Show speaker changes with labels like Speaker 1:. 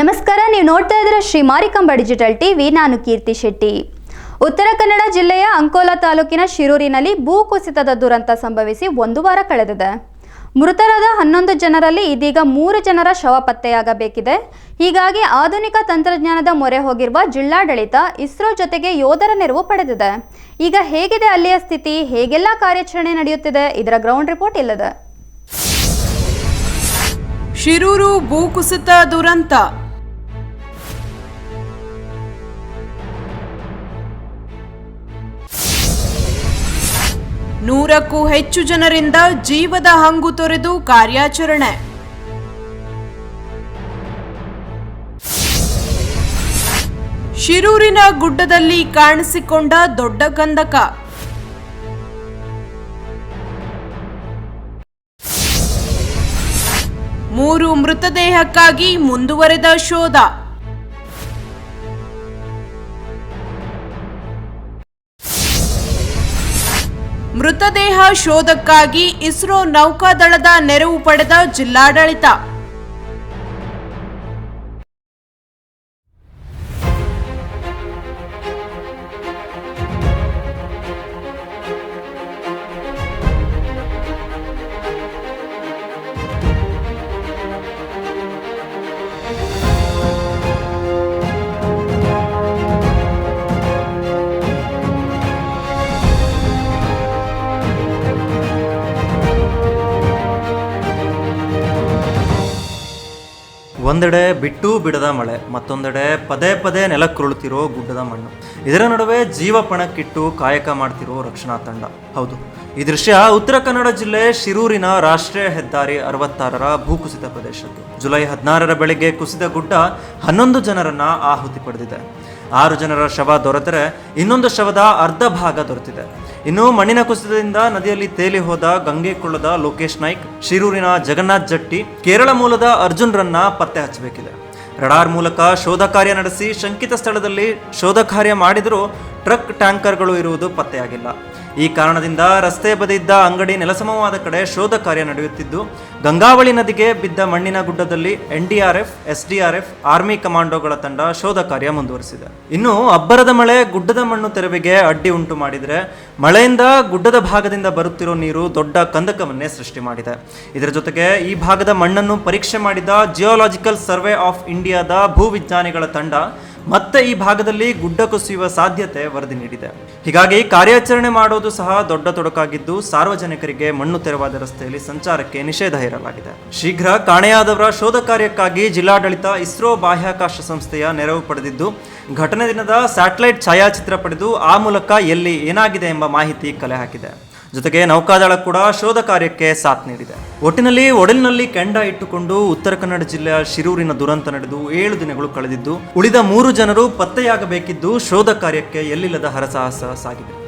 Speaker 1: ನಮಸ್ಕಾರ, ನೀವು ನೋಡ್ತಾ ಇದ್ದೀರಾ ಶ್ರೀ ಮಾರಿಕಂಬ ಡಿಜಿಟಲ್ ಟಿವಿ, ನಾನು ಕೀರ್ತಿ ಶೆಟ್ಟಿ. ಉತ್ತರ ಕನ್ನಡ ಜಿಲ್ಲೆಯ ಅಂಕೋಲಾ ತಾಲೂಕಿನ ಶಿರೂರಿನಲ್ಲಿ ಭೂ ಕುಸಿತದ ದುರಂತ ಸಂಭವಿಸಿ ಒಂದು ವಾರ ಕಳೆದಿದೆ. ಮೃತರಾದ ಹನ್ನೊಂದು ಜನರಲ್ಲಿ ಇದೀಗ ಮೂರು ಜನರ ಶವ ಪತ್ತೆಯಾಗಬೇಕಿದೆ. ಹೀಗಾಗಿ ಆಧುನಿಕ ತಂತ್ರಜ್ಞಾನದ ಮೊರೆ ಹೋಗಿರುವ ಜಿಲ್ಲಾಡಳಿತ ಇಸ್ರೋ ಜೊತೆಗೆ ಯೋಧರ ನೆರವು ಪಡೆದಿದೆ. ಈಗ ಹೇಗಿದೆ ಅಲ್ಲಿಯ ಸ್ಥಿತಿ? ಹೇಗೆಲ್ಲ ಕಾರ್ಯಾಚರಣೆ ನಡೆಯುತ್ತಿದೆ? ಇದರ ಗ್ರೌಂಡ್ ರಿಪೋರ್ಟ್ ಇಲ್ಲದೆ.
Speaker 2: ಶಿರೂರು ಭೂಕುಸಿತ ದುರಂತ. ನೂರಕ್ಕೂ ಹೆಚ್ಚು ಜನರಿಂದ ಜೀವದ ಹಂಗು ತೊರೆದು ಕಾರ್ಯಾಚರಣೆ. ಶಿರೂರಿನ ಗುಡ್ಡದಲ್ಲಿ ಕಾಣಿಸಿಕೊಂಡ ದೊಡ್ಡ ಗಂಧಕ. ಮೂರು ಮೃತದೇಹಕ್ಕಾಗಿ ಮುಂದುವರೆದ ಶೋಧ. ಮೃತದೇಹ ಶೋಧಕ್ಕಾಗಿ ಇಸ್ರೋ ನೌಕಾದಳದ ನೆರವು ಪಡೆದ ಜಿಲ್ಲಾಡಳಿತ.
Speaker 3: ಒಂದೆಡೆ ಬಿಟ್ಟು ಬಿಡದ ಮಳೆ, ಮತ್ತೊಂದೆಡೆ ಪದೇ ಪದೇ ನೆಲಕ್ಕುರುಳುತ್ತಿರೋ ಗುಡ್ಡದ ಮಣ್ಣು. ಇದರ ನಡುವೆ ಜೀವ ಪಣಕ್ಕಿಟ್ಟು ಕಾಯಕ ಮಾಡ್ತಿರೋ ರಕ್ಷಣಾ ತಂಡ. ಹೌದು. ಈ ದೃಶ್ಯ ಉತ್ತರ ಕನ್ನಡ ಜಿಲ್ಲೆ ಶಿರೂರಿನ ರಾಷ್ಟ್ರೀಯ ಹೆದ್ದಾರಿ ಅರವತ್ತಾರರ ಭೂಕುಸಿತ ಪ್ರದೇಶದ್ದು. ಜುಲೈ ಹದಿನಾರರ ಬೆಳಿಗ್ಗೆ ಕುಸಿದ ಗುಡ್ಡ ಹನ್ನೊಂದು ಜನರನ್ನ ಆಹುತಿ ಪಡೆದಿದೆ. ಆರು ಜನರ ಶವ ದೊರೆತರೆ ಇನ್ನೊಂದು ಶವದ ಅರ್ಧ ಭಾಗ ದೊರೆತಿದೆ. ಇನ್ನು ಮಣ್ಣಿನ ಕುಸಿತದಿಂದ ನದಿಯಲ್ಲಿ ತೇಲಿ ಹೋದ ಗಂಗೆಕೊಳ್ಳದ ಲೋಕೇಶ್ ನಾಯ್ಕ್, ಶಿರೂರಿನ ಜಗನ್ನಾಥ್ ಜಟ್ಟಿ, ಕೇರಳ ಮೂಲದ ಅರ್ಜುನ್ ರನ್ನ ಪತ್ತೆ ಹಚ್ಚಬೇಕಿದೆ. ರಡಾರ್ ಮೂಲಕ ಶೋಧ ಕಾರ್ಯ ನಡೆಸಿ ಶಂಕಿತ ಸ್ಥಳದಲ್ಲಿ ಶೋಧ ಕಾರ್ಯ ಮಾಡಿದರೂ ಟ್ರಕ್ ಟ್ಯಾಂಕರ್ಗಳು ಇರುವುದು ಪತ್ತೆಯಾಗಿಲ್ಲ. ಈ ಕಾರಣದಿಂದ ರಸ್ತೆ ಬದಿದ್ದ ಅಂಗಡಿ ನೆಲಸಮವಾದ ಕಡೆ ಶೋಧ ಕಾರ್ಯ ನಡೆಯುತ್ತಿದ್ದು, ಗಂಗಾವಳಿ ನದಿಗೆ ಬಿದ್ದ ಮಣ್ಣಿನ ಗುಡ್ಡದಲ್ಲಿ ಎನ್ಡಿಆರ್ಎಫ್ ಎಸ್ಡಿಆರ್ಎಫ್ ಆರ್ಮಿ ಕಮಾಂಡೋಗಳ ತಂಡ ಶೋಧ ಕಾರ್ಯ ಮುಂದುವರಿಸಿದೆ. ಇನ್ನು ಅಬ್ಬರದ ಮಳೆ ಗುಡ್ಡದ ಮಣ್ಣು ತೆರವಿಗೆ ಅಡ್ಡಿ ಉಂಟು ಮಾಡಿದರೆ, ಮಳೆಯಿಂದ ಗುಡ್ಡದ ಭಾಗದಿಂದ ಬರುತ್ತಿರೋ ನೀರು ದೊಡ್ಡ ಕಂದಕವನ್ನೇ ಸೃಷ್ಟಿ ಮಾಡಿದೆ. ಇದರ ಜೊತೆಗೆ ಈ ಭಾಗದ ಮಣ್ಣನ್ನು ಪರೀಕ್ಷೆ ಮಾಡಿದ ಜಿಯೋಲಾಜಿಕಲ್ ಸರ್ವೆ ಆಫ್ ಇಂಡಿಯಾದ ಭೂವಿಜ್ಞಾನಿಗಳ ತಂಡ ಮತ್ತೆ ಈ ಭಾಗದಲ್ಲಿ ಗುಡ್ಡ ಕುಸಿಯುವ ಸಾಧ್ಯತೆ ವರದಿ ನೀಡಿದೆ. ಹೀಗಾಗಿ ಕಾರ್ಯಾಚರಣೆ ಮಾಡೋದು ಸಹ ದೊಡ್ಡ ತೊಡಕಾಗಿದ್ದು ಸಾರ್ವಜನಿಕರಿಗೆ ಮಣ್ಣು ತೆರವಾದ ರಸ್ತೆಯಲ್ಲಿ ಸಂಚಾರಕ್ಕೆ ನಿಷೇಧ ಹೇರಲಾಗಿದೆ. ಶೀಘ್ರ ಕಾಣೆಯಾದವರ ಶೋಧ ಕಾರ್ಯಕ್ಕಾಗಿ ಜಿಲ್ಲಾಡಳಿತ ಇಸ್ರೋ ಬಾಹ್ಯಾಕಾಶ ಸಂಸ್ಥೆಯ ನೆರವು ಪಡೆದಿದ್ದು, ಘಟನೆ ದಿನದ ಸ್ಯಾಟಲೈಟ್ ಛಾಯಾಚಿತ್ರ ಪಡೆದು ಆ ಮೂಲಕ ಎಲ್ಲಿ ಏನಾಗಿದೆ ಎಂಬ ಮಾಹಿತಿ ಕಲೆ ಹಾಕಿದೆ. ಜೊತೆಗೆ ನೌಕಾದಳ ಕೂಡ ಶೋಧ ಕಾರ್ಯಕ್ಕೆ ಸಾಥ್ ನೀಡಿದೆ. ಒಟ್ಟಿನಲ್ಲಿ ಒಡಲಿನಲ್ಲಿ ಕೆಂಡ ಇಟ್ಟುಕೊಂಡು ಉತ್ತರ ಕನ್ನಡ ಜಿಲ್ಲೆಯ ಶಿರೂರಿನ ದುರಂತ ನಡೆದು ಏಳು ದಿನಗಳು ಕಳೆದಿದ್ದು, ಉಳಿದ ಮೂರು ಜನರು ಪತ್ತೆಯಾಗಬೇಕಿದ್ದು ಶೋಧ ಕಾರ್ಯಕ್ಕೆ ಎಲ್ಲಿಲ್ಲದ ಹರಸಾಹಸ ಸಾಗಿದೆ.